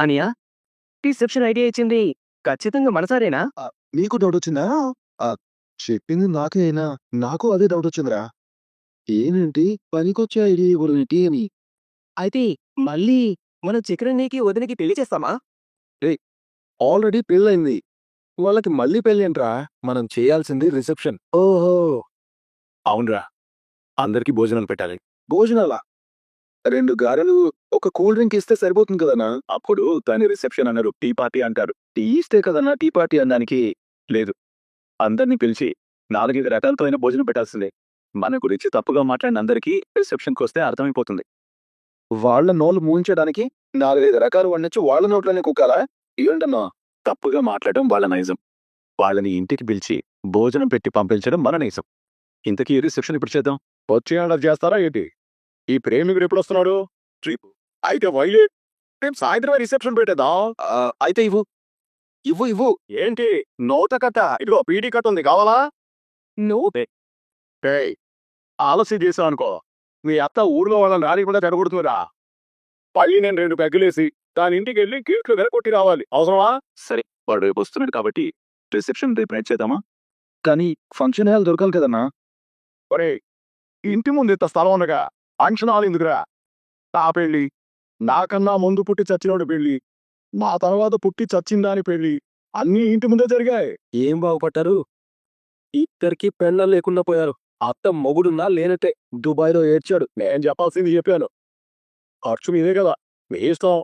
అనియా reception idea ఇచ్చింది. ఖచ్చితంగా మనసారేనా? నీకు డౌట్ వచ్చిందా చెప్పింది నాకేనా నాకు అదే డౌట్ వచ్చిందిరా ఏంటి పనికొచ్చే ఐడియా గురించి అని. అయితే మళ్ళీ మనం చక్రన్నీకి వదినకి పెళ్ళి చేస్తామా? ఆల్రెడీ పెళ్ళైంది వాళ్ళకి మళ్ళీ పెళ్ళి ఏంట్రా మనం చేయాల్సింది రిసెప్షన్. ఓహో! అవునరా. అందరికి భోజనాలు పెట్టాలి. భోజనాలా? రెండు గారెలు ఒక కూల్ డ్రింక్ ఇస్తే సరిపోతుంది కదనా అప్పుడు దాని రిసెప్షన్ అన్నారు. టీ పార్టీ అంటారు. టీ ఇస్తే కదన్నా టీ పార్టీ అనడానికి లేదు. అందరినీ పిలిచి నాలుగైదు రకాలతో అయిన భోజనం పెట్టాల్సిందే. మన గురించి తప్పుగా మాట్లాడిన అందరికీ రిసెప్షన్కి వస్తే అర్థమైపోతుంది. వాళ్ళ నోలు మూయించడానికి నాలుగైదు రకాలు వండించి వాళ్ళ నోట్లోనే కుక్కాలా? ఏంటన్నా? తప్పుగా మాట్లాడడం వాళ్ళ నైజం. వాళ్ళని ఇంటికి పిలిచి భోజనం పెట్టి పంపించడం మన నైజం. ఇంతకీ రిసెప్షన్ ఇప్పుడు చేద్దాం? వచ్చే ఆర్డర్ చేస్తారా ఏంటి? ఈ ప్రేమికుడు ఎప్పుడు వస్తున్నాడు ట్రిప్. అయితే వైలేట్ రేపు సాయంత్రం రిసెప్షన్ పెట్టేదా? అయితే ఇవ్వు. ఇవ్వు ఇవ్వు. ఏంటి? నోట కట్ట. ఇదిగో పీడీ కట్ట ఉంది. కావాలా? నువ్వు ఆలస్యం చేసావు అనుకో. మీ అత్త ఊర్లో వాళ్ళని రాని కూడా చెడగొడుతుందిరా. పై నేను రెండు పెగ్గులేసి దాని ఇంటికి వెళ్ళి కీట్లు వెనకొట్టి రావాలి. అవసరమా? సరే. వాడు రేపు వస్తున్నాడు కాబట్టి రిసెప్షన్ రేపు నైట్ చేద్దామా? కానీ ఫంక్షన్ హాల్ దొరకాలి కదన్నా. ఒరే ఇంటి ముందు ఇంత స్థలం ఉండగా హాల్ ఎందుకురా? నా పెళ్ళి. నాకన్నా ముందు పుట్టి చచ్చినోడు పెళ్ళి. మా తర్వాత పుట్టి చచ్చిందాని పెళ్ళి. అన్నీ ఇంటి ముందే జరిగాయి. ఏం బాగుపడ్డారు? ఇద్దరికి పెళ్ళ లేకుండా పోయారు. అత్త మొగుడున్నా లేనట్టే దుబాయ్లో ఏడ్చాడు. నేను చెప్పాల్సింది చెప్పాను. ఖర్చు మీదే కదా. మీ ఇష్టం.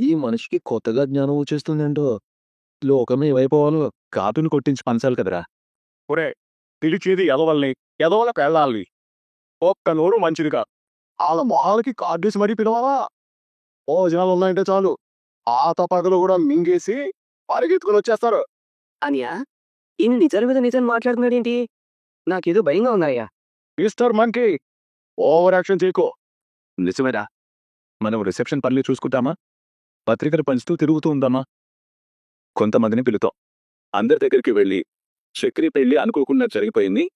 ఈ మనిషికి కొత్తగా జ్ఞానం వచ్చేస్తుందేంటో? లోకం ఏమైపోవాలో? కాటును కొట్టించి పంచాలి కదరా. ఒరే పిలిచేది ఎదవల్ని ఎదవలకు వెళ్ళాలి ఒక్క నోరు మంచిదిగా వాళ్ళ మొహాలకి కార్డేసి మరీ పిలవాలా? ఓ జనాలు ఉన్నాయంటే చాలు. ఆ తపగలు కూడా మింగేసి పరిగెత్తుకుని వచ్చేస్తారు. అనియా ఈయన నిజాల మీద నిజం మాట్లాడుతున్నాడేంటి? నాకేదో భయంగా ఉన్నాయా మిస్టర్ మంకీ ఓవర్ యాక్షన్ చేయకో నిజమేరా. మనం రిసెప్షన్ పనులు చూసుకుంటామా? పత్రికలు పంచుతూ తిరుగుతూ ఉందామా? కొంతమందిని పిలుతాం. అందరి దగ్గరికి వెళ్ళి చక్రి పెళ్ళి అనుకోకుండా జరిగిపోయింది.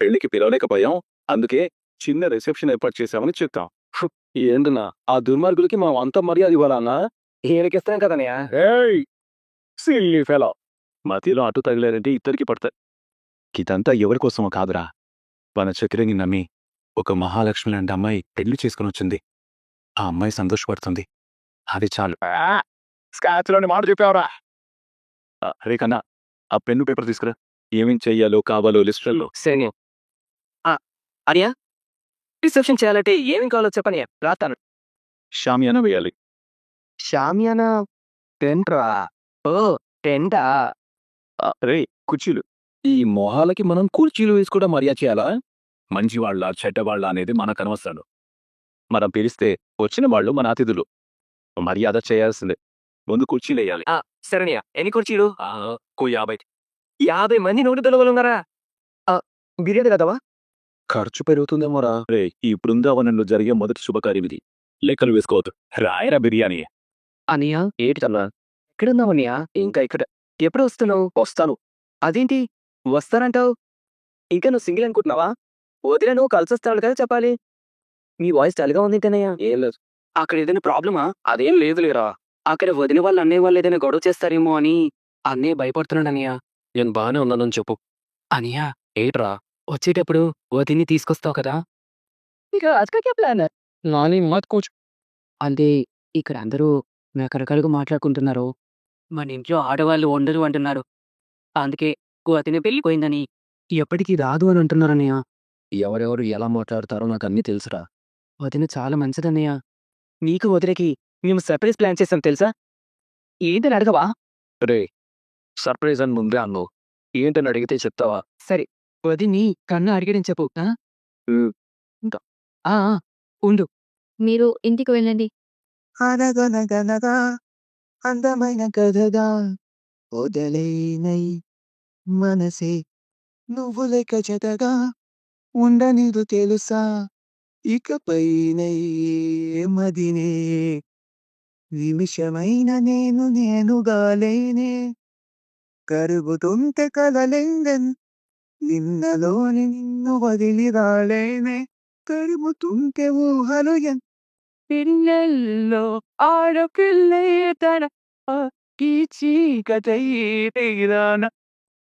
పెళ్ళికి పిలవలేకపోయాం. అందుకే చిన్న రిసెప్షన్ ఏర్పాటు చేశామని చెప్తాం. ఏంటన్నా ఆ దుర్మార్గులకి మా అంత మర్యాద ఇవ్వాలన్నా ఏడికిస్తాం కదనయ్యా సిల్లీ ఫెలో. మతిలో అటు తగిలారంటే ఇద్దరికి పడతాయి. ఇదంతా ఎవరి కోసమో కాదురా. మన చక్రిని నమ్మి ఒక మహాలక్ష్మి లాంటి అమ్మాయి పెళ్ళి చేసుకుని వచ్చింది. ఆ అమ్మాయి సంతోషపడుతుంది. అది చాలు. స్కాచ్లోని మాట చెప్పావరా. రే కన్నా ఆ పెన్ను పేపర్ తీసుకురా. ఏమేం చెయ్యాలో కావాలో లిస్టులలో సరే అనియా రిసెప్షన్ చేయాలంటే ఏమేం కావాలో చెప్పని రాతాను షామియానా వేయాలి. షామియానా టెంట్రా? ఓ టెంటా? రే కుర్చీలు. ఈ మొహాలకి మనం కుర్చీలు వేసి కూడా మర్యాద చేయాలా? మంచి వాళ్ళ చెడ్డవాళ్ళ అనేది మనకు అనవసరం మనం పిలిస్తే వచ్చిన వాళ్ళు మన అతిథులు. మర్యాద చేయాల్సిందే. ముందు కుర్చీలు వేయాలి. సరేనయ్యా ఎన్ని కుర్చీలు? ఆ, కో యాభై. యాభై మంది నోటి దొలగలున్నారా బిర్యానీ కదవా ఖర్చు పెరుగుతుందేమోరా. రే ఈ బృందావనంలో జరిగే మొదటి శుభకార్యం ఇది లెక్కలు వేసుకోవద్దు. రాయరా బిర్యానీ. అనియా ఏటిదన్నా ఎక్కడున్నావనియా ఇంకా ఇక్కడ. ఎప్పుడు వస్తున్నావు? వస్తాను. అదేంటి? వస్తానంటావు? ఇంకా నువ్వు సింగిల్ అనుకుంటున్నావా? వదిలే నువ్వు కలిసొస్తాడు కదా చెప్పాలి. మీ వాయిస్ డల్గా ఉంది ఏంటనయ్యా ఏం లేదు. అక్కడ ఏదైనా ప్రాబ్లమా? అదేం లేదు లేరా అక్కడ వదిన వాళ్ళు అన్నయ్య వాళ్ళు ఏదైనా గొడవ చేస్తారేమో అని అన్నయ్య భయపడుతున్నాడు అనియా. నేను బాగానే ఉన్నానని చెప్పు. అనియా ఏట్రా? వచ్చేటప్పుడు వదిని తీసుకొస్తావు కదా? ఇక అతకే ప్లాన్. నాని మత్ కోచ్ అంటే ఇక్కడ అందరూ రకరకాలుగా మాట్లాడుకుంటున్నారు. మన ఇంట్లో ఆడవాళ్ళు ఉండరు అంటున్నారు అందుకే వదిన పెళ్ళిపోయిందని ఎప్పటికీ రాదు అని అంటున్నారన్నయ్య ఎవరెవరు ఎలా మాట్లాడతారో నాకు అన్నీ తెలుసురా. వదిన చాలా మంచిదన్నయ్య నీకు వదినకి మేము సర్ప్రైజ్ ప్లాన్ చేసాం తెలుసా? ఏంటని అడగవా? రే సర్ప్రైజ్ అని ముందే అన్ను ఏంటని అడిగితే చెప్తావా? సరే వదిని కన్ను అడిగడని చెప్పు. ఆ? ఉండు. మీరు ఇంటికి వెళ్ళండి. అనగనగనగా అందమైన కథగా వదలేనై మనసే. నువ్వు లేక జతగా ఉండనిదు తెలుసా? ఇకపైనై మదినే. నిమిషమైన నేను నేనుగా లేనే కరుగుతుంటే కలలెందెన్ నిన్నలోని నిన్ను వదిలి రాలేనే కరుగుతుంటే ఊహలు పిల్లల్లో ఆడపిల్లే తన ఈ చీకటై తీరాన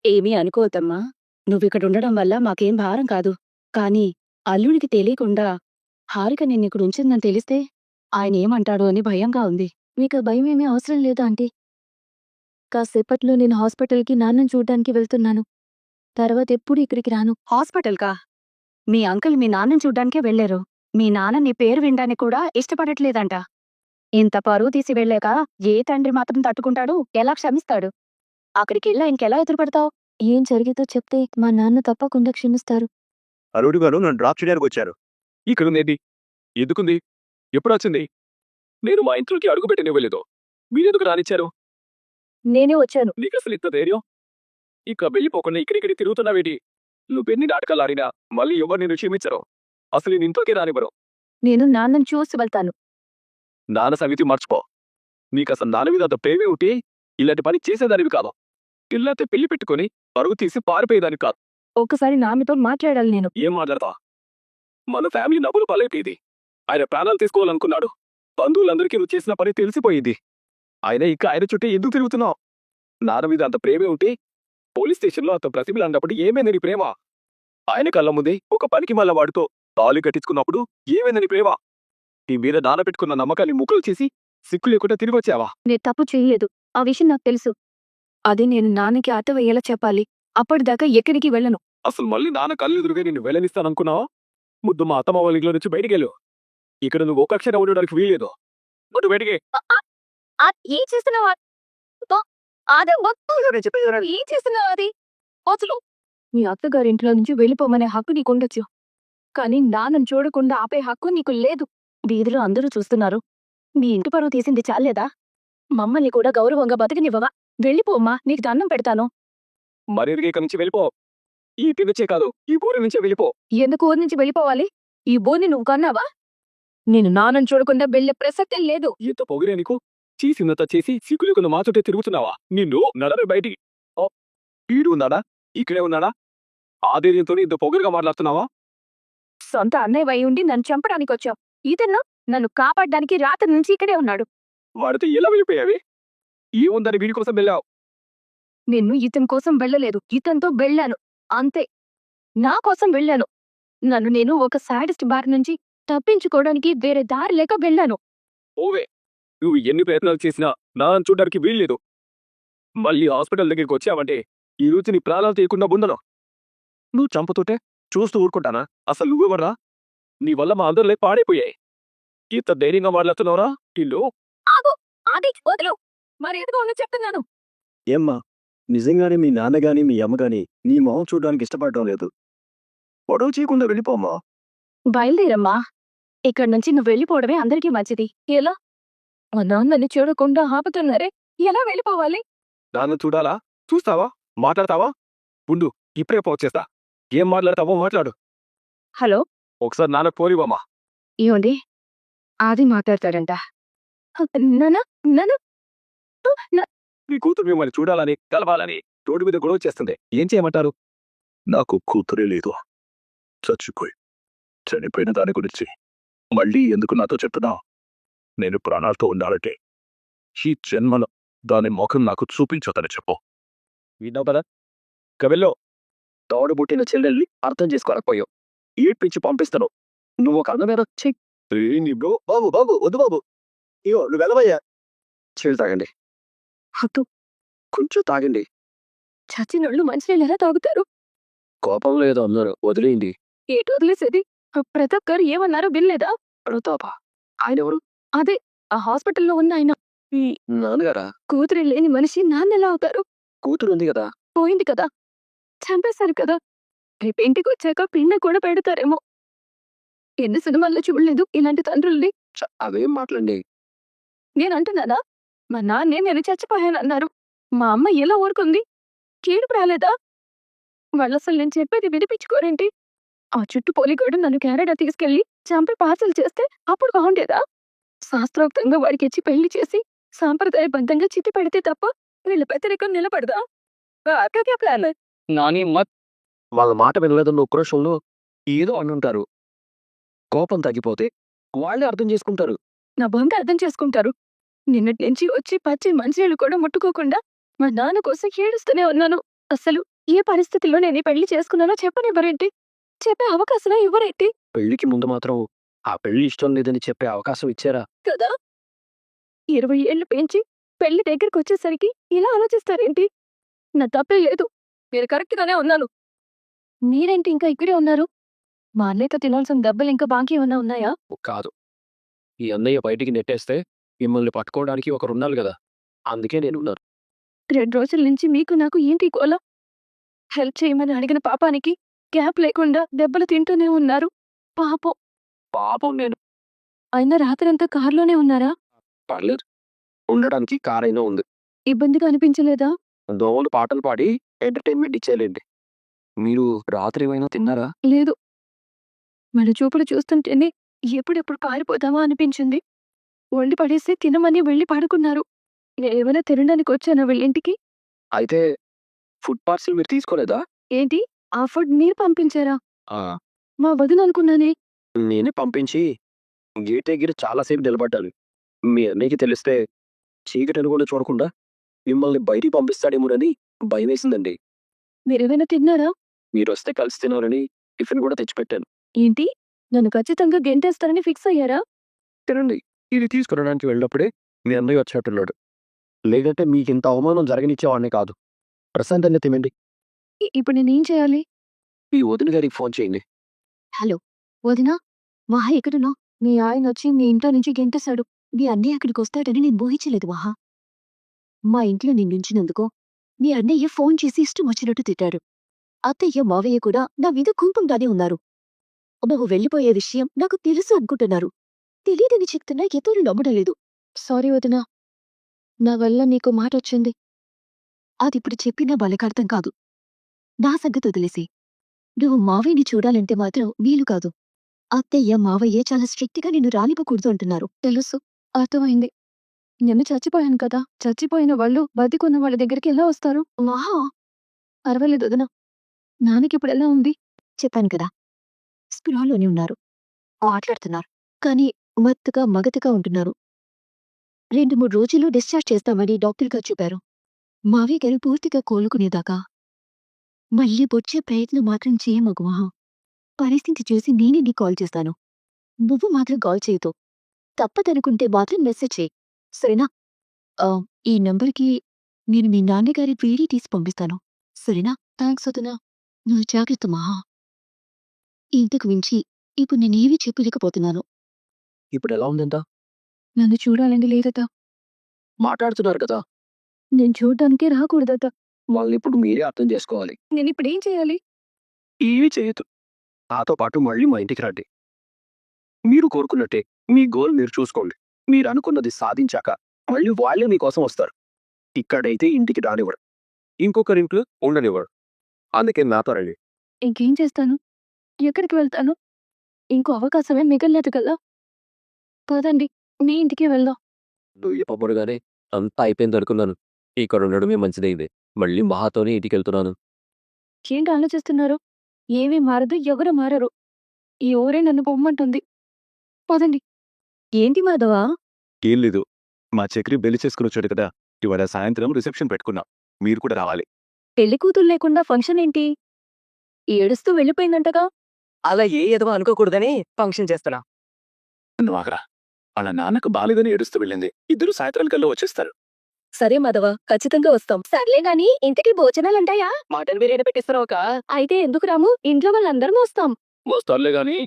ఏమీ అనుకోవద్దమ్మా నువ్విక్కడ ఉండడం వల్ల మాకేం భారం కాదు కానీ అల్లుడికి తెలియకుండా హారిక నిన్నిక్కడ ఉంచిందని తెలిస్తే ఆయన ఏమంటాడో అని భయంగా ఉంది మీకు భయం ఏమీ అవసరం లేదు ఆంటీ కాసేపట్లో నేను హాస్పిటల్కి నాన్నని చూడడానికి వెళ్తున్నాను తర్వాత ఎప్పుడు ఇక్కడికి రాను. హాస్పిటల్కా మీ అంకుల్ మీ నాన్నని చూడ్డానికే వెళ్ళారు మీ నాన్న నీ పేరు వినడానికి కూడా ఇష్టపడట్లేదంట. ఇంత పరువు తీసి వెళ్ళాక ఏ తండ్రి మాత్రం తట్టుకుంటాడు? ఎలా క్షమిస్తాడు? అక్కడికి వెళ్ళా ఇంకెలా ఎదురుపడతావు? ఏం జరిగిందో చెప్తే మా నాన్న తప్పకుండా క్షమిస్తారు. అరుడు గారు నన్ను డ్రాప్ చేయడానికి వచ్చారు ఇక్కడ ఉంది ఎందుకుంది? ఎప్పుడు వచ్చింది నేను మా ఇంట్లోకి అడుగు పెట్టనివ్వలేదు మీరెందుకు రానిచ్చారు? నేనే వచ్చాను. నీకు అసలు ఇంత ధైర్యం? ఇక వెళ్ళిపోకుండా ఇక్కడిక్కడి తిరుగుతున్నావేటి? నువ్వెన్ని నాటకాలు ఆడినా మళ్ళీ ఎవరు నేను క్షమించరు. అసలు నేను ఇంట్లోకి రానివ్వరు నేను నాన్నని చూసి వెళ్తాను. నాన్న సంగతి మర్చిపో. నీకు అసలు నాన్న మీద అంత ప్రేమే ఉంటే ఇలాంటి పని చేసేదానివి కాదు. ఇల్లంతే పెళ్ళి పెట్టుకొని పరుగు తీసి పారిపోయేదాని కాదు. ఒక్కసారి నాన్నతో మాట్లాడాలి నేను. ఏం మాట్లాడతా మన ఫ్యామిలీ నవ్వులు పలేటిది ఆయన ప్రాణాలు తీసుకోవాలనుకున్నాడు. బంధువులందరికీ నువ్వు చేసిన పని తెలిసిపోయింది. ఆయన ఇక ఆయన చుట్టూ ఎందుకు తిరుగుతున్నావు? నాన్న మీద అంత ప్రేమే ఉంటే పోలీస్ స్టేషన్లో అంత ప్రతిభలు ఏమైంది నీ ప్రేమ? ఆయన కళ్ళ ముందే ఒక పనికి మళ్ళా వాడితో తాళి కట్టించుకున్నప్పుడు ఏమైంది నీ ప్రేమ? నీ మీద నాన్న పెట్టుకున్న నమ్మకాన్ని ముక్కలు చేసి సిక్కు లేకుండా తిరిగి వచ్చావా? నేను తప్పు చేయలేదు. ఆ విషయం నాకు తెలుసు. అది నేను నాన్నకి అర్థమయ్యేలా చెప్పాలి. అప్పటిదాకా ఎక్కడికి వెళ్ళను. అసలు మళ్ళీ నాన్న కళ్ళు ఎదురుగా నిన్ను వెళ్ళనిస్తాననుకున్నావా? ముద్దు మా అత్తమ్మ వాళ్ళ ఇంట్లో నుంచి బయటికెళ్ళు ఇక్కడ నువ్వు ఒక అక్షరం ఉండడానికి వీలేదు బయటికి ఏం చేస్తున్నావు? అదే ఏం చేస్తున్నావు అది? అసలు మీ అత్తగారి ఇంట్లో నుంచి వెళ్ళిపోమనే హక్కు నీకు ఉండొచ్చు. కానీ నాన్నను చూడకుండా ఆపే హక్కు నీకు లేదు. వీధిలో అందరూ చూస్తున్నారు. మీ ఇంటి పరువు తీసింది చాలేదా? మమ్మల్ని కూడా గౌరవంగా బతికినివ్వవా? వెళ్ళిపోమ్మా నీకు దండం పెడతాను. మరిగా ఇక్కడి నుంచి వెళ్ళిపో. ఈ ఇంటి నుంచే కాదు ఈ ఊరి నుంచే వెళ్ళిపో. ఎందుకు ఊరి నుంచి వెళ్ళిపోవాలి? ఈ బోని నువ్వు కన్నావా? నేను నాన్నను చూడకుండా వెళ్ళే ప్రసక్తే లేదు. పొగిరే నీకు? చీసినంత చేసి సిగ్గులేకుండా మా చుట్టే తిరుగుతున్నావా? నిన్ను నడవే బయటికి. వీడు ఉన్నాడా? ఇక్కడే ఉన్నాడా? ఆధైర్యంతో ఇంత పొగరుగా మాట్లాడుతున్నావా? సొంత అన్నయ్య వై ఉండి నన్ను చంపడానికి వచ్చావు ఇతను నన్ను కాపాడడానికి రాత్రి నుంచి ఇక్కడే ఉన్నాడు. వాడితో ఎలా వెళ్ళిపోయావి? ఏముందని వీడి కోసం వెళ్ళావు? నేను ఇతని కోసం వెళ్ళలేదు. ఇతనితో వెళ్ళాను. అంతే. నా కోసం వెళ్ళాను. నన్ను నేను ఒక సాడిస్ట్ బారి నుంచి తప్పించుకోవడానికి వేరే దారి లేక వెళ్ళాను. ఓవే నువ్వు ఎన్ని ప్రయత్నాలు చేసినా నా చూడడానికి వీల్లేదు. మళ్ళీ హాస్పిటల్ దగ్గరికి వచ్చావంటే ఈ రోజు నీ ప్రాణాలు తీయకుండా ఉండను. నువ్వు చంపుతుంటే చూస్తూ ఊరుకుంటానా? అసలు నువ్వెవరా నీ వల్ల మా అందరిలే పాడైపోయాయి. ఇంత ధైర్యంగా మాట్లాడుతున్నావురా? ఇల్లు ఆగు! అది వదలు! మరి ఎందుకు ఉందో చెప్తున్నాను? ఏమ్మా నిజంగానే మీ నాన్న గాని మీ అమ్మ గాని నీ మొహం చూడడానికి ఇష్టపడటం లేదు. పొడవు చేయకుండా వెళ్ళిపోమ్మా బయలుదేరమ్మా. ఇక్కడి నుంచి నువ్వు వెళ్ళిపోవడమే అందరికీ మంచిది. ఎలా? మా నాన్నని చూడకుండా ఆపుతున్నారే? ఎలా వెళ్ళిపోవాలి? నాన్న చూడాలా? చూస్తావా? మాట్లాడతావా? ఉండు ఇప్పుడే పోచేస్తా ఏం మాట్లాడతావో మాట్లాడు. హలో? ఒకసారి నాన్న పోలివమ్మా ఏమండి? అది మాట్లాడతాడంట. నాన్న నాన్న. నీ కూతురు మిమ్మల్ని చూడాలని కలవాలని రోడ్డు మీద గొడవ చేస్తుంది. ఏం చేయమంటారు? నాకు కూతురే లేదు. చచ్చిపోయి చనిపోయిన దాని గురించి మళ్ళీ ఎందుకు నాతో చెప్తున్నా? నేను ప్రాణాలతో ఉండాలంటే ఈ జన్మలో దాని ముఖం నాకు చూపించొద్దని చెప్పు. విన్నావు కదా? కవిల్లో తోడబుట్టిన చెల్లెల్ని అర్థం చేసుకోలేకపోయావు. ఏడ్పించి పంపిస్తాను. నువ్వు ఒక అందమైన చెయ్యి బ్రో? బాబు బాబు వద్దు బాబు. ఇగో నువ్వు వెళ్ళవయ్యా. చెల్లి తాగండి. హక్కు కొంచెం తాగండి. చచ్చినోళ్ళు మంచినీళ్ళు ఎలా తాగుతారు? కోపం లేదు అందరూ. వదిలేయండి. ఏటు వదిలేసేది. ప్రతాప్ గారు ఏమన్నారో వినలేదా? ప్రతాప? ఆయన ఎవరు? అదే ఆ హాస్పిటల్లో ఉన్న ఆయన ఈ నాన్నగారా? కూతురి లేని మనిషి నాన్న ఎలా అవుతారు? కూతురు ఉంది కదా? పోయింది కదా? చంపేశారు కదా? రేపు ఇంటికి వచ్చాక పిండ కూడా పెడతారేమో. ఎన్ని సినిమాల్లో చూడలేదు ఇలాంటి తండ్రుల్ని. చ- అవేం మాటలండి? నేను అంటున్నానా మా నాన్నే నేను చచ్చిపోయానన్నారు. మా అమ్మ ఎలా ఊరుకుంది? కీడుపు రాలేదా? వాళ్ళు అసలు నేను చెప్పేది వినిపించుకోరేంటి? ఆ చుట్టూ పోలిగాడు నన్ను కెనడా తీసుకెళ్ళి చంపి పార్సల్ చేస్తే అప్పుడు బాగుండేదా? శాస్త్రోక్తంగా వాడికి ఇచ్చి పెళ్ళి చేసి సాంప్రదాయబద్ధంగా చితి పెడితే తప్ప వీళ్ళ పెద్దరికం నిలబడదా? ప్లాన్. నాని మత్ వాళ్ళ మాట వినలేదన్న ఉక్రోషంలో ఏదో అని ఉంటారు కోపం తగ్గిపోతే వాళ్ళే అర్థం చేసుకుంటారు. నా బంక అర్థం చేసుకుంటారు. నిన్నటి నుంచి వచ్చి పచ్చి మంచినీళ్ళు కూడా ముట్టుకోకుండా మా నాన్న కోసం ఏడుస్తూనే ఉన్నాను. అసలు ఏ పరిస్థితిలో నేను పెళ్ళి చేసుకున్నానో చెప్పనివ్వరేంటి? చెప్పే అవకాశం ఇవ్వరేంటి? పెళ్ళికి ముందు మాత్రం ఆ పెళ్ళి ఇష్టం లేదని చెప్పే అవకాశం ఇచ్చారా? కదా! ఇరవై ఏళ్ళు పెంచి పెళ్ళి దగ్గరికి వచ్చేసరికి ఇలా ఆలోచిస్తారేంటి? నా తప్పే లేదు. మీరు కరెక్ట్ గానే ఉన్నాను. మీరేంటి ఇంకా ఇక్కడే ఉన్నారు? మా అన్నయ్యతో తినాల్సిన దెబ్బలు ఇంకా బాకీ ఏమన్నా ఉన్నాయా? కాదు. ఈ అన్నయ్య బయటికి నెట్టేస్తే మిమ్మల్ని పట్టుకోవడానికి ఒకరు ఉన్నారు కదా! అందుకే నేను ఉన్నాను రెండు రోజుల నుంచి మీకు నాకు ఏంటి గోల? హెల్ప్ చేయమని అడిగిన పాపానికి గ్యాప్ లేకుండా దెబ్బలు తింటూనే ఉన్నారు. పాపం. పాపం నేను. అయినా రాత్రంతా కారులోనే ఉన్నారా? పర్లేదు. ఉండడానికి కారైనా ఉంది. ఇబ్బందిగా అనిపించలేదా? దోమలు పాటలు పాడి ఎంటర్టైన్మెంట్ ఇచ్చేయాలండి. మీరు రాత్రి ఏమైనా తిన్నారా? లేదు. మన చూపులు చూస్తుంటేనే ఎప్పుడెప్పుడు పారిపోదామా అనిపించింది. వండి పడేసి తినమని వెళ్ళి పడుకున్నారు. నేనేమైనా తినడానికి వచ్చానా వీళ్ళింటికి అయితే ఫుడ్ పార్సిల్ మీరు తీసుకోలేదా? ఏంటి? ఆ ఫుడ్ మీరు పంపించారా? మా వదిన అనుకున్నానే నేనే పంపించి గేట్ దగ్గర చాలాసేపు నిలబడ్డాను. మీ అన్నయ్యకి తెలిస్తే చీకటి కూడా చూడకుండా మిమ్మల్ని బయటికి పంపిస్తాడేమోనని భయం వేసిందండి మీరేమైనా తిన్నారా? మీరు వస్తే కలిసి తినాలని టిఫిన్ కూడా తెచ్చిపెట్టాను. ఏంటి? నన్ను ఖచ్చితంగా గెంటేస్తారని ఫిక్స్ అయ్యారా? తినండి. ఇది తీసుకురావడానికి వెళ్ళినప్పుడే మీ అన్నయ్య వచ్చేట్టున్నాడు లేదంటే మీకు ఇంత అవమానం జరగనిచ్చేవాడిని కాదు. ప్రశాంతంగా తినండి. ఇప్పుడు నేనేం చేయాలి? మీ వదిన గారికి ఫోన్ చేయండి. హలో. వదినా మహా ఎక్కడున్నా మీ ఆయన వచ్చి మీ ఇంట్లో నుంచి గెంటేశాడు. మీ అన్నయ్య అక్కడికి వస్తాడని నేను ఊహించలేదు మహా. మా ఇంట్లో నిన్నుంచినందుకు మీ అన్నయ్య ఫోన్ చేసి ఇష్టం వచ్చినట్టు తిట్టాడు. అత్తయ్య మావయ్య కూడా నా మీద కుంపంగానే ఉన్నారు. నువ్వు వెళ్ళిపోయే విషయం నాకు తెలుసు అనుకుంటున్నారు. తెలియదని చెప్తున్నా ఎతరు నమ్మడలేదు సారీ వదినా నా వల్ల నీకు మాట వచ్చింది. అది ఇప్పుడు చెప్పినా బలకార్థం కాదు. నా సంగతి వదిలేసి నువ్వు మావయ్యని చూడాలంటే మాత్రం వీలు కాదు. అత్తయ్య మావయ్య చాలా స్ట్రిక్ట్గా నిన్ను రానివ్వకూడదు అంటున్నారు. తెలుసు. అర్థమైంది. నేను చచ్చిపోయాను కదా. చచ్చిపోయిన వాళ్ళు బతికున్న వాళ్ళ దగ్గరికి ఎలా వస్తారు? మహా పర్వాలేదు వదన. నాన్నకి ఇప్పుడు ఎలా ఉంది? చెప్పాను కదా. స్పృహలోనే ఉన్నారు. మాట్లాడుతున్నారు. కానీ మత్తుగా మగతగా ఉంటున్నారు. రెండు మూడు రోజుల్లో డిశ్చార్జ్ చేస్తామని డాక్టర్ గారు చెప్పారు. మావయ్య గారు పూర్తిగా కోలుకునేదాకా. మళ్ళీ బొచ్చే ప్రయత్నం మాత్రం చేయమగు మహా పరిస్థితి చూసి నేనే నీ కాల్ చేస్తాను. నువ్వు మాత్రం కాల్ చేయదు తప్పదనుకుంటే మాత్రం మెసేజ్ చేయి. సరేనా? ఆ, ఈ నంబర్కి నేను మీ నాన్నగారి వీడియో తీసి పంపిస్తాను. సరేనా? థ్యాంక్స్ వదినా. నువ్వు జాగ్రత్త మహా. ఇంతకు మించి ఇప్పుడు నేనేమీ చెప్పలేకపోతున్నాను. ఇప్పుడు ఎలా ఉందంట? నన్ను చూడాలని లేదట. మాట్లాడుతున్నారు కదా. నేను చూడడానికే రాకూడదట. వాళ్ళని ఇప్పుడు మీరే అర్థం చేసుకోవాలి. నేను ఇప్పుడు ఏం చేయాలి? ఏమీ చేయొద్దు. నాతో పాటు మళ్ళీ మా ఇంటికి రండి. మీరు కోరుకున్నట్టే మీ గోల్ మీరు చూసుకోండి. మీరు అనుకున్నది సాధించాక మళ్ళీ వాళ్ళే మీకోసం వస్తారు. ఇక్కడైతే ఇంటికి రానివ్వరు. ఇంకొకరింట్లో ఉండనివ్వడు అందుకే నాతో రండి. ఇంకేం చేస్తాను? ఎక్కడికి వెళ్తాను? ఇంకో అవకాశమే మిగలేదు కదా. పదండి మీ ఇంటికి వెళ్దాం. చెప్పబడగానే అంతా అయిపోయింది అనుకున్నాను. ఇక్కడ ఉండడమే మంచిదైంది మళ్ళీ మహాతోనే ఇంటికి వెళ్తున్నాను. ఏంటి ఆలోచిస్తున్నారు? ఏమీ మారదు ఎవరు మారరు. ఈ ఊరే నన్ను పొమ్మంటుంది. పదండి. ఏంటి మాధవా? ఏం లేదు. మా చక్రి బెల్లి చేసుకుని వచ్చాడు కదా ఇవాళ సాయంత్రం రిసెప్షన్ పెట్టుకున్నాం. మీరు కూడా రావాలి. పెళ్ళి కూతురు లేకుండా ఫంక్షన్ ఏంటి? ఏడుస్తూ వెళ్ళిపోయిందంటగా? అలా ఏ ఏదో అనుకోకూడదని ఫంక్షన్ చేస్తున్నా. నువ్వు ఆగరా. వాళ్ళ నాన్నకు బాలేదని ఏడుస్తూ వెళ్ళింది. ఇద్దరు సాయంత్రాల కల్లా వచ్చేస్తారు. సరే మాధవ ఖచ్చితంగా వస్తాం. సర్లే గాని ఇంటికి భోజనాలుంటాయా? మటన్ బిర్యానీ పెట్టిస్తున్నావు ఒక అయితే ఎందుకు రాము? ఇంట్లో వాళ్ళందరం వస్తాం. వస్తారులే గాని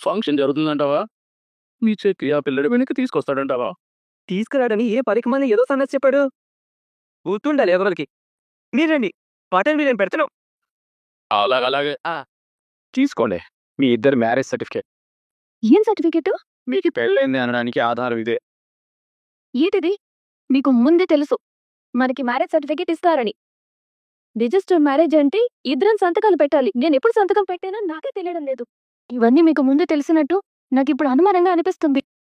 ఫంక్షన్ జరుగుతుందంటావా? మీ చక్రి ఆ పిల్లడి వెనక్కి తీసుకొస్తాడంటావా? తీసుకురాడని ఏ పరికి మంది ఏదో సమస్య చెప్పాడు. గుర్తుండాలి ఎవరికి. మీరండి మటన్ బిర్యానీ పెడుతున్నాం. అలాగే అలాగే. తీసుకోండి మీ ఇద్దరు మ్యారేజ్ సర్టిఫికేట్. ఏం సర్టిఫికెట్? మీకు పెళ్ళైంది అనడానికి ఆధారం ఇదే. ఏంటిది? మీకు ముందే తెలుసు. మనకి మ్యారేజ్ సర్టిఫికేట్ ఇస్తారని. రిజిస్టర్ మ్యారేజ్ అంటే ఇద్దరం సంతకాలు పెట్టాలి. నేను ఎప్పుడు సంతకం పెట్టానో నాకే తెలియడం లేదు. ఇవన్నీ మీకు ముందు తెలిసినట్టు నాకు ఇప్పుడు అనుమానంగా అనిపిస్తుంది.